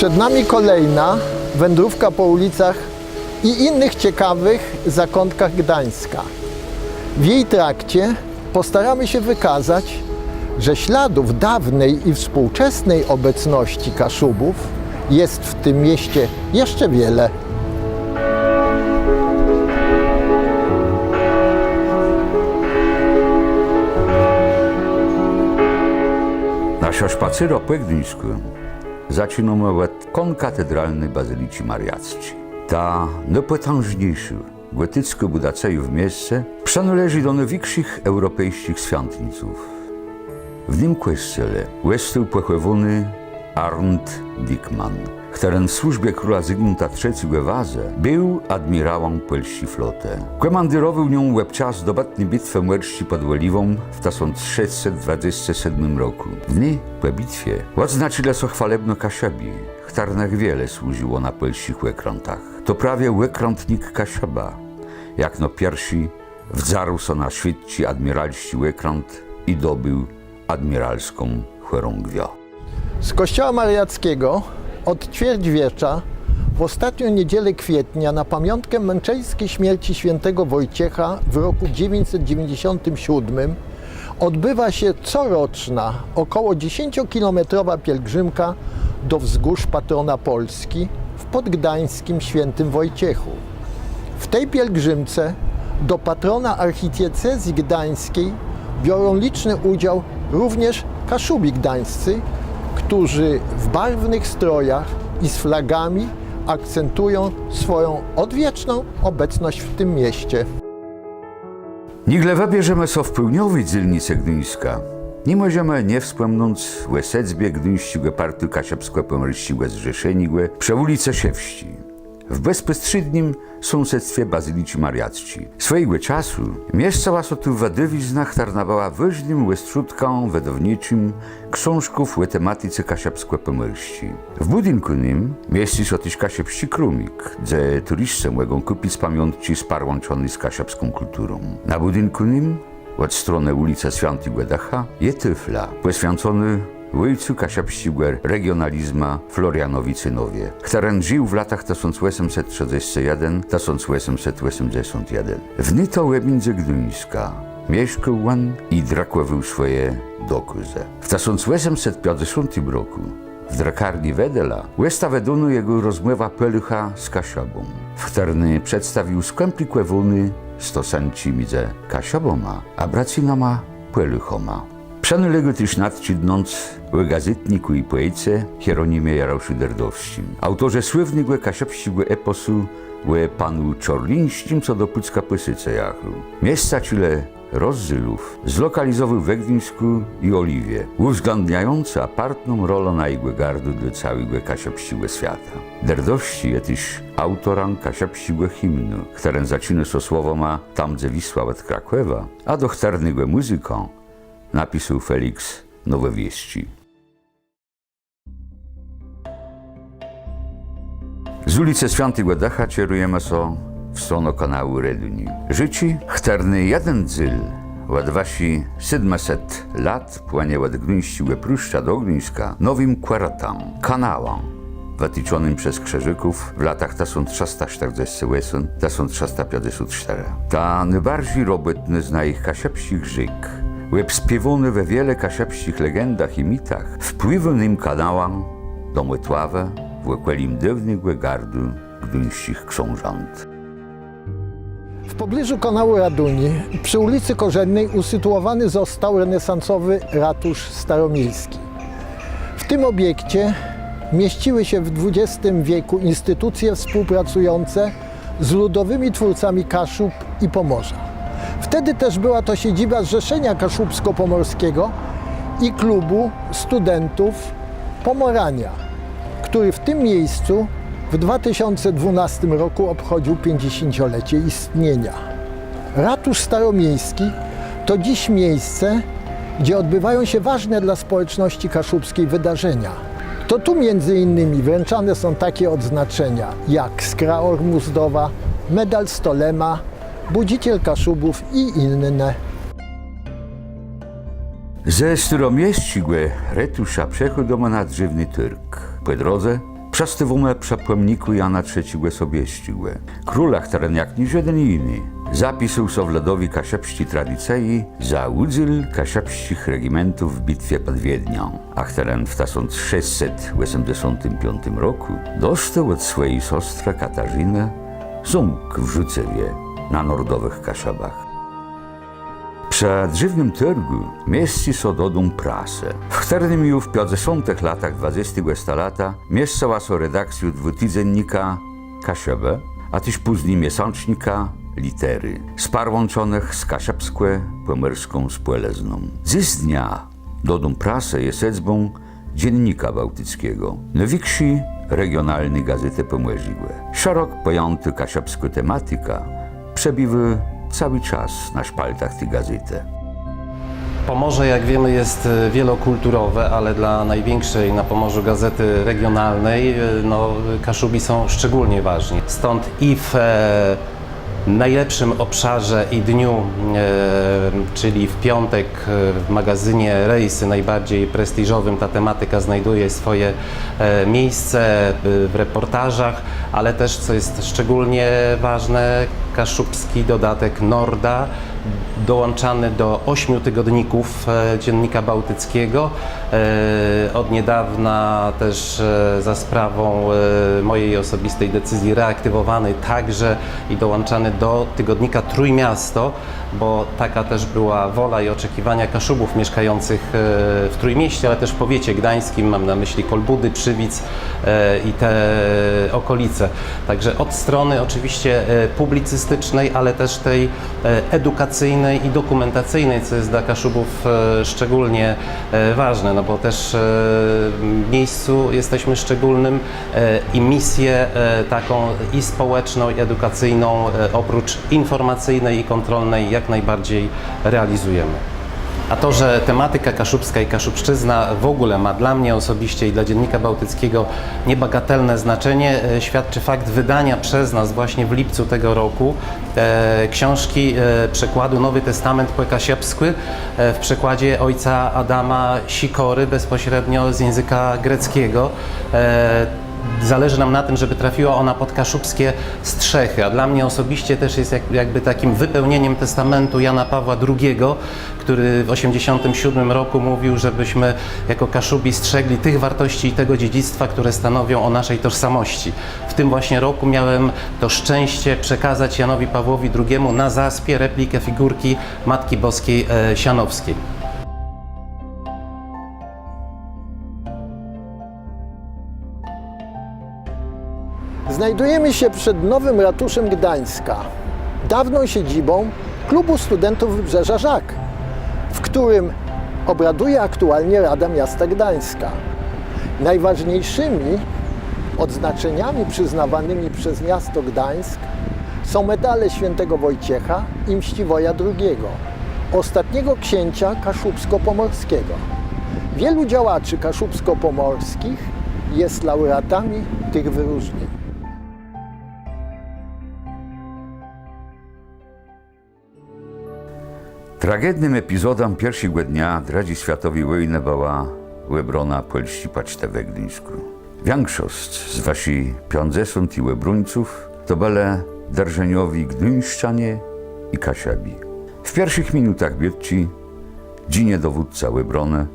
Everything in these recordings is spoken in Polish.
Przed nami kolejna wędrówka po ulicach i innych ciekawych zakątkach Gdańska. W jej trakcie postaramy się wykazać, że śladów dawnej i współczesnej obecności Kaszubów jest w tym mieście jeszcze wiele. Naša špacero po Gdyńsku zaczynamy od konkatedralnej bazylici Mariacci. Ta najpotężniejsza gotycko budaceju w miejsce przynależy do największych europejskich świątniców. W nim kościele łestył pochowany Arndt Dickmann, który w służbie króla Zygmunta III Wadze był admirałem Polski floty. Komandyrował nią łebczas dobatni bitwę Młerści pod Oliwą w 1627 roku. Dni po bitwie odznaczyli so chwalebno Kaszabi, których wiele służyło na polskich łekrątach. To prawie łekrątnik Kaszaba, jak no pierwszy wdzarł so na świetci admiralści łekrąt i dobył admiralską chorągwio. Z kościoła mariackiego od ćwierćwiecza w ostatnią niedzielę kwietnia na pamiątkę męczeńskiej śmierci świętego Wojciecha w roku 997 odbywa się coroczna, około 10-kilometrowa pielgrzymka do wzgórz patrona Polski w podgdańskim świętym Wojciechu. W tej pielgrzymce do patrona archidiecezji gdańskiej biorą liczny udział również kaszubi gdańscy, którzy w barwnych strojach i z flagami akcentują swoją odwieczną obecność w tym mieście. Nigle wybierzemy so w pełniowej dzielnicy Gdyńska. Nie możemy nie wspomnąć o sedzbie gdyńskiego partu kasiapsko-pomorskiego zrzeszeniłe przy ulicy Siewści. W bezpośrednim sąsiedztwie Bazylici Mariacci. Swojego czasu mieszczała so tu wadowizna, która była ważnym łestrutką wydawniczym książków o tematyce kasiapsko-pomorści. W budynku nim mieści się też krumik, gdzie turyści mogą kupić pamiątki z z kasiapską kulturą. Na budynku nim od strony ulicy Świętego Dacha jest tyfla, poświęcony Ojcu Kasiapściego regionalizma Florianowi Cynowie, który żył w latach 1831-1881. W Nyto Łebindze Gdyńska mieszkał on i drakował swoje dokuze. W 1850 roku w drakarni Wedela łesta wedunu jego rozmowa pelucha z Kasiabą, w której przedstawił skomplikowany stosanci między Kasiaboma a bracinama peluchoma. Przenuległ też o gazetniku i poecie Hieronimie Jaroszu Derdowskim, autorze słynnego kasiapskiego eposu o panu Czorlińskim, co do Pucka Pysyce jachał. Miejsca czyle rozzylów zlokalizował w Gdyńsku i Oliwie, uwzględniające apartną rolę na jego gardu do całego kasiapskiego świata. Derdowski jest też autorem kasiapskiego hymnu, który zaczyna so słowoma tam, gdzie Wisła od Krakowa, a do chternego muzyką napisał Felix Nowe Wieści. Z ulicy Świętego Dacha kierujemy się w stronę kanału Reduni. Życi chterny jeden dzyl od wasi 700 lat płynie od Pruszcza do Gdyńska nowym kwartam, kanałam, wytyczonym przez krzyżyków w latach 1348-1354. Ta najbardziej robotny z ich kasiapsich żyk, łeb spiewony we wiele kasiapsich legendach i mitach, wpływu nim kanałam do Mytława w okrelim dawnego gardu gdyńskich książąt. W pobliżu kanału Raduni, przy ulicy Korzennej, usytuowany został renesansowy ratusz staromiejski. W tym obiekcie mieściły się w XX wieku instytucje współpracujące z ludowymi twórcami Kaszub i Pomorza. Wtedy też była to siedziba Zrzeszenia Kaszubsko-Pomorskiego i klubu studentów Pomorania, który w tym miejscu w 2012 roku obchodził 50-lecie istnienia. Ratusz Staromiejski to dziś miejsce, gdzie odbywają się ważne dla społeczności kaszubskiej wydarzenia. To tu między innymi wręczane są takie odznaczenia jak Skra Ormuzdowa, Medal Stolema, Budziciel Kaszubów i inne. Ze Styromieścigłe retusza przechodzą na drzewny tyrk. Po drodze tywumę przepłemniku Jana III sobieściłe. Królach teren jak niż jeden inny. Zapisał Sowledowi kaszepści tradycji za udział kaszepścich regimentów w bitwie pod Wiednią. A w 1685 roku dostał od swojej siostry Katarzyny zumk w Rzucewie na nordowych kaszabach. Przed żywnym targu mieści so dodum prasę. W którym już w 50 latach 20 lata mieszczała so redakcję dwutydziennika Kaszebę, a też później miesięcznika Litery, spar łączonych z Kaszebskie Pomerską Spłelezną. Dziś dnia dodum prasę jest edzbą Dziennika Bałtyckiego, najwięksi regionalnej gazety pomorziłe. Szerok pojęty kaszebska tematyka przebiwy cały czas na szpaltach tej gazety. Pomorze, jak wiemy, jest e, wielokulturowe, ale dla największej na Pomorzu gazety regionalnej e, no, Kaszubi są szczególnie ważni. Stąd i w e, najlepszym obszarze i dniu, e, czyli w piątek e, w magazynie Rejsy, najbardziej prestiżowym, ta tematyka znajduje swoje e, miejsce w reportażach, ale też, co jest szczególnie ważne, kaszubski dodatek Norda, dołączany do ośmiu tygodników e, Dziennika Bałtyckiego. E, Od niedawna też e, za sprawą mojej osobistej decyzji reaktywowany także i dołączany do tygodnika Trójmiasto, bo taka też była wola i oczekiwania Kaszubów mieszkających w Trójmieście, ale też w powiecie gdańskim, mam na myśli Kolbudy, Przywic i te okolice. Także od strony oczywiście e, publicystycznej, ale też tej e, edukacyjnej i dokumentacyjnej, co jest dla Kaszubów e, szczególnie ważne, no bo też w miejscu jesteśmy szczególnym i misję taką i społeczną, i edukacyjną, oprócz informacyjnej i kontrolnej, jak najbardziej realizujemy. A to, że tematyka kaszubska i kaszubszczyzna w ogóle ma dla mnie osobiście i dla Dziennika Bałtyckiego niebagatelne znaczenie, e, świadczy fakt wydania przez nas właśnie w lipcu tego roku e, książki e, przekładu Nowy Testament kasiepsky e, w przekładzie ojca Adama Sikory bezpośrednio z języka greckiego. E, Zależy nam na tym, żeby trafiła ona pod kaszubskie strzechy, a dla mnie osobiście też jest jak, jakby takim wypełnieniem testamentu Jana Pawła II, który w 1987 roku mówił, żebyśmy jako Kaszubi strzegli tych wartości i tego dziedzictwa, które stanowią o naszej tożsamości. W tym właśnie roku miałem to szczęście przekazać Janowi Pawłowi II na zaspie replikę figurki Matki Boskiej e, Sianowskiej. Znajdujemy się przed nowym ratuszem Gdańska, dawną siedzibą Klubu Studentów Wybrzeża Żak, w którym obraduje aktualnie Rada Miasta Gdańska. Najważniejszymi odznaczeniami przyznawanymi przez miasto Gdańsk są medale świętego Wojciecha i Mściwoja II, ostatniego księcia kaszubsko-pomorskiego. Wielu działaczy kaszubsko-pomorskich jest laureatami tych wyróżnień. Tragednym epizodem pierwszego dnia Dradzi Światowej wojny była Łebrona Polści Paczta we Gdyńsku. Większość z wasi 50 i Łebruńców to byli drżeniowi Gdyńszczanie i Kasiabi. W pierwszych minutach bitwy ginie dowódca Łebrony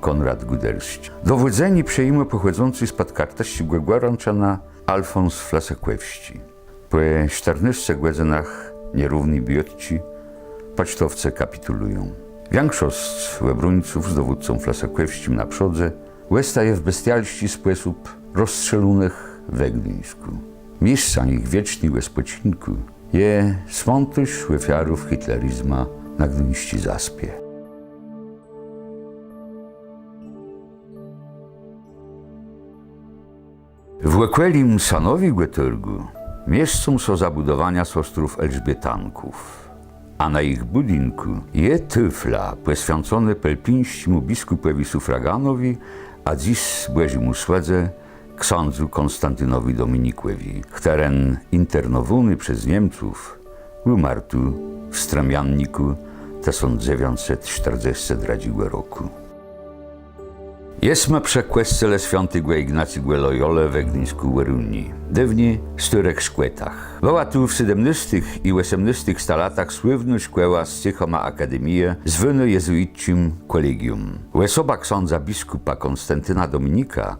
Konrad Gudelszcz. Dowodzeni przejmuje pochodzący spod kartaści Głegłaranczana Alfons Flasekwewści. Po 14 godzinach nierównej bitwy Pacztowce kapitulują. Większość Łebruńców z dowódcą Flasekwewścim na przodze łestaje w bestialści sposób rozstrzelonych we Gdyńsku. Miejsca ich wiecznego spocinku je smątuś ofiarów hitlerizma na Gdyńści zaspie. W Łekwelim Sanowi Götörgu mieszczą są zabudowania z ostrów Elżbietanków a na ich budynku je tyfla poświęcone pelpińskiemu biskupowi sufraganowi, a dziś Błezimu Słedze ksiądzu Konstantynowi Dominikłewi. Teren internowany przez Niemców umarł w Stramianniku 1940 roku. Jesteśmy przy kłescele świętego Ignacego Loyola we Gdyńsku Weruni. Dawniej styrek szkłetach. Była tu w 17 i 18 latach sływna szkoła z Cychoma Akademię zwana jezuitczym kolegium. Osoba ksiądza biskupa Konstantyna Dominika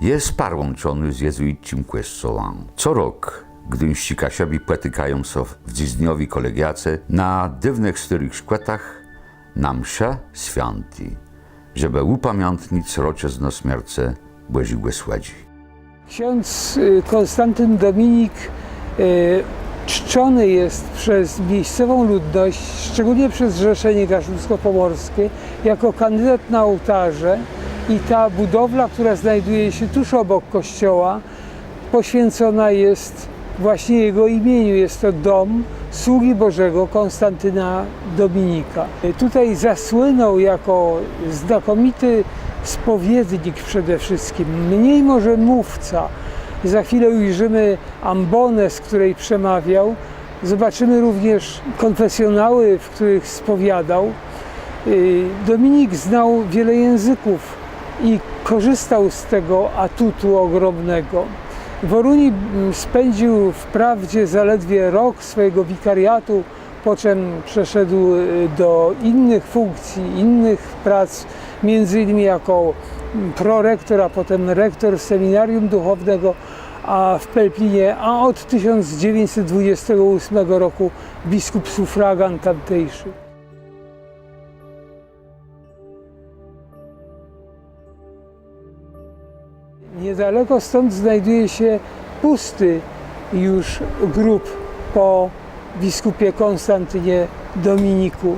jest parłączony z jezuitczym kłescolą. Co rok gdyńści kasiowi potykają się w dzizniowi kolegiace na dywnych starych szkłetach na msze święty, żeby upamiętnić roczezno śmierce Bożego Słodzi. Ksiądz y, Konstantyn Dominik y, czczony jest przez miejscową ludność, szczególnie przez Zrzeszenie Kaszubsko-Pomorskie, jako kandydat na ołtarze i ta budowla, która znajduje się tuż obok kościoła, poświęcona jest właśnie jego imieniu. Jest to dom sługi Bożego Konstantyna Dominika. Tutaj zasłynął jako znakomity spowiednik przede wszystkim, mniej może mówca. Za chwilę ujrzymy ambonę, z której przemawiał. Zobaczymy również konfesjonały, w których spowiadał. Y, Dominik znał wiele języków i korzystał z tego atutu ogromnego. Woruni mm, spędził wprawdzie zaledwie rok swojego wikariatu, po czym przeszedł y, do innych funkcji, innych prac, między innymi jako mm, prorektor, a potem rektor seminarium duchownego a w Pelplinie, a od 1928 roku biskup sufragan tamtejszy. Niedaleko stąd znajduje się pusty już grób po biskupie Konstantynie Dominiku.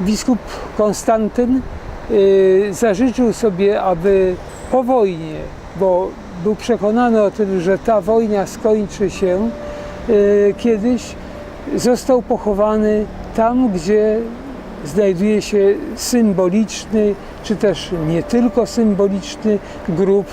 Biskup Konstantyn y, zażyczył sobie, aby po wojnie, bo był przekonany o tym, że ta wojna skończy się y, kiedyś, został pochowany tam, gdzie znajduje się symboliczny, czy też nie tylko symboliczny grób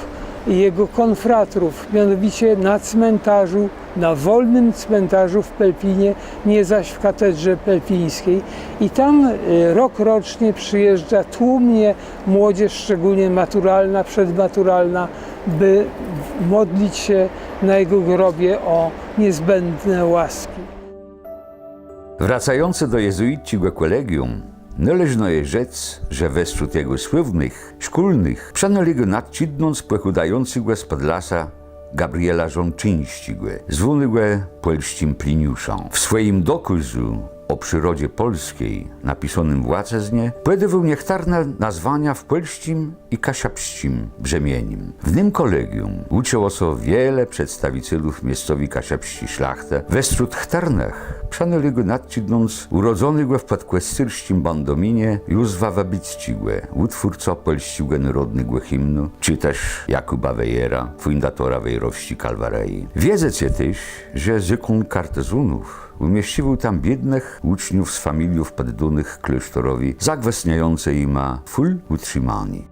jego konfratrów, mianowicie na cmentarzu, na wolnym cmentarzu w Pelpinie, nie zaś w katedrze pelpińskiej. I tam y, rok rocznie przyjeżdża tłumnie młodzież, szczególnie maturalna, przedmaturalna, by modlić się na jego grobie o niezbędne łaski. Wracający do jezuitczego kolegium, należno je rzec, że wśród jego słownych, szkolnych, przenali go nadcidnąc pochudającego z Podlasa Gabriela Żonczyńskiego, zwanego polskim Pliniuszą. W swoim dokuzu o przyrodzie polskiej, napisanym w Łaceznie, podawał niechtarne nazwania w polskim i kasiapskim brzemieniem. W nim kolegium uczyło się wiele przedstawicielów miejscowi kasiapści szlachtę. Wśród chtarnach przenali go nadcidnąc urodzonego w podkwestyrskim bandominie Józwa Wabiccigue, utwórca polskiego narodnego hymnu, czy też Jakuba Wejera, fundatora Wejrowści Kalwarei. Wiedzecie też, że zykon kartezunów umieścił tam biednych uczniów z familiów poddanych klasztorowi, zagwestniające im full utrzymani.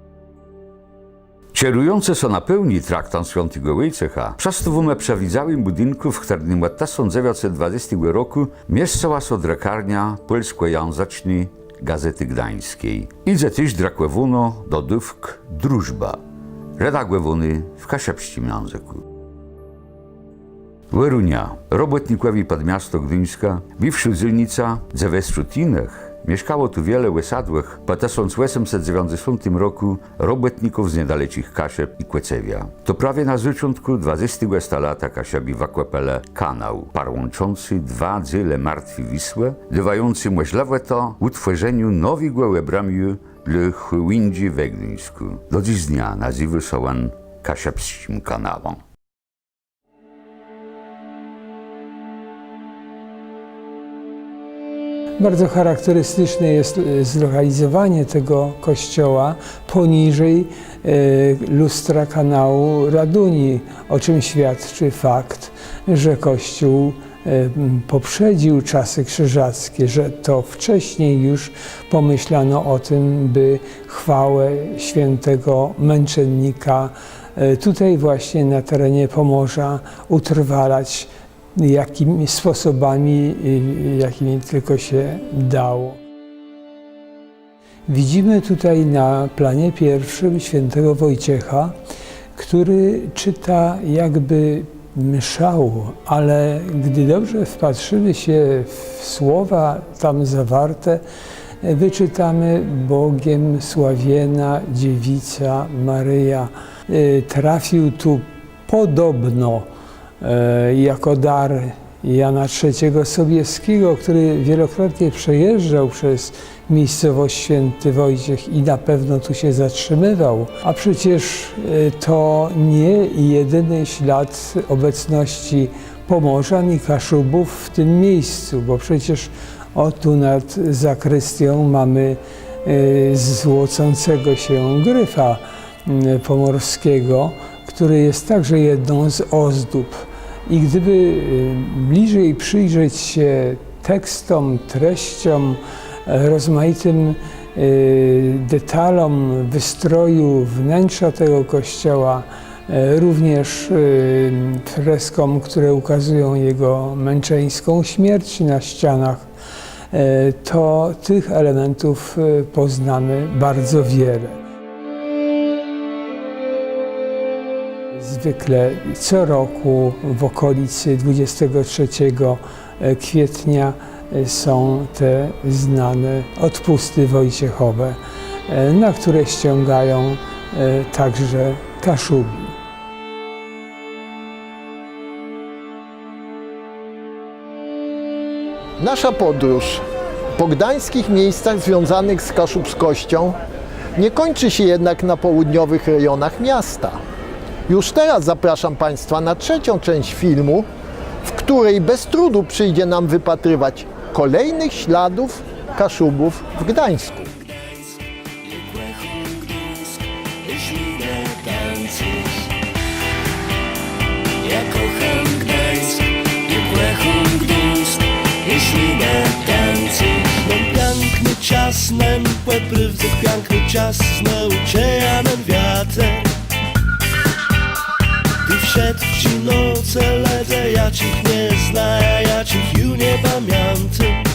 Kierujące są na pełni traktat świętego Wojciecha, przez to w przewidziałym budynku, w którym od 1920 roku mieszczała się drakarnia polsko-języcznej Gazety Gdańskiej. Idzie też drakłewuno do dówk Drużba, redagłewuny w kasiepskim języku. Werunia, robotnikowi pod miasto Gdyńska, bywszy dzielnica ze Westrzutinach, mieszkało tu wiele wesadłych po 1890 roku robotników z niedalekich Kaszep i Kłecewia. To prawie na początku 20 lata Kasiebi w Akwapele kanał, parłączący dwa dzyle martwi Wisłę, dawający możliwe to utworzeniu nowego webramiu dla Chłindzi we Gdyńsku. Do dziś dnia nazywa się on Kasiepskim kanałem. Bardzo charakterystyczne jest e, zlokalizowanie tego kościoła poniżej e, lustra kanału Raduni, o czym świadczy fakt, że kościół e, poprzedził czasy krzyżackie, że to wcześniej już pomyślano o tym, by chwałę świętego męczennika tutaj właśnie na terenie Pomorza utrwalać jakimi sposobami, y, jakimi tylko się dało. Widzimy tutaj na planie pierwszym świętego Wojciecha, który czyta jakby mszał, ale gdy dobrze wpatrzymy się w słowa tam zawarte, wyczytamy Bogiem sławiena dziewica Maryja. Y, Trafił tu podobno jako dar Jana III Sobieskiego, który wielokrotnie przejeżdżał przez miejscowość Święty Wojciech i na pewno tu się zatrzymywał. A przecież e, to nie jedyny ślad obecności Pomorzan i Kaszubów w tym miejscu, bo przecież o tu nad zakrystią mamy e, złocącego się gryfa pomorskiego, który jest także jedną z ozdób. I gdyby y, bliżej przyjrzeć się tekstom, treściom, rozmaitym y, detalom wystroju wnętrza tego kościoła, e, również y, freskom, które ukazują jego męczeńską śmierć na ścianach, to tych elementów y, poznamy bardzo wiele. Zwykle co roku w okolicy 23 kwietnia są te znane odpusty wojciechowe, e, na które ściągają e, także Kaszubi. Nasza podróż po gdańskich miejscach związanych z kaszubskością nie kończy się jednak na południowych rejonach miasta. Już teraz zapraszam Państwa na trzecią część filmu, w której bez trudu przyjdzie nam wypatrywać kolejnych śladów Kaszubów w Gdańsku. Ich liebe Danzig. Ja kocham Gdańsk, i Plechum Gdańsk. Ich liebe Danzig. Mam piękny czas, nem płepryw, piękny czas, nauczejany wiatr. Ty wszedł w ci noce, ledze, ja cich nie zna, ja cich ju nie pamiętam.